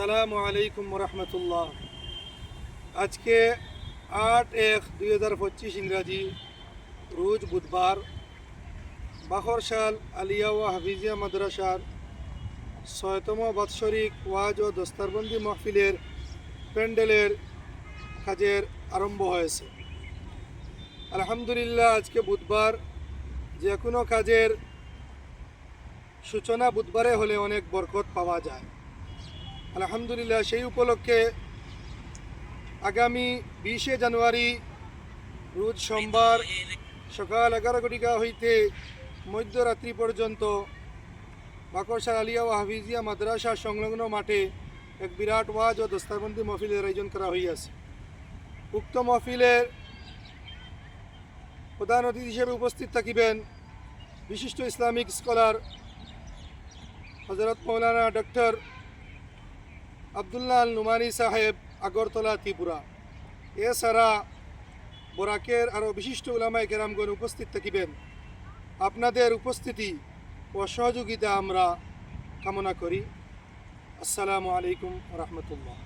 আসসালামু আলাইকুম রহমতুল্লাহ আজকে আট এক দুই হাজার পঁচিশ ইংরাজি, রোজ বুধবার বাখরশাল আলিয়া ও হাফিজিয়া মাদ্রাসার ছয়তম বাৎসরিক ওয়াজ ও দস্তারবন্দি মাহফিলের প্যান্ডেলের কাজের আরম্ভ হয়েছে। আলহামদুলিল্লাহ, আজকে বুধবার যে কোনো কাজের সূচনা বুধবারে হলে অনেক বরকত পাওয়া যায়। আলহামদুলিল্লাহ, সেই উপলক্ষে আগামী বিশে জানুয়ারি, রোজ সোমবার সকাল এগারো ঘটিকা হইতে মধ্যরাত্রি পর্যন্ত বাকরসার আলিয়া ও হাফিজিয়া মাদ্রাসা সংলগ্ন মাঠে এক বিরাট ওয়াজ ও দস্তারবন্দি মহফিলের আয়োজন করা হইয়াছে। উক্ত মহফিলের প্রধান অতিথি হিসেবে উপস্থিত থাকিবেন বিশিষ্ট ইসলামিক স্কলার হজরত মৌলানা ডক্টর আবদুল্লাহ নুমানি সাহেব, আগরতলা, ত্রিপুরা। এছাড়া বরাকের আরও বিশিষ্ট উলামাই কেরামগণ উপস্থিত থাকিবেন। আপনাদের উপস্থিতি ও সহযোগিতা আমরা কামনা করি। আসসালামু আলাইকুম রহমতুল্লাহ।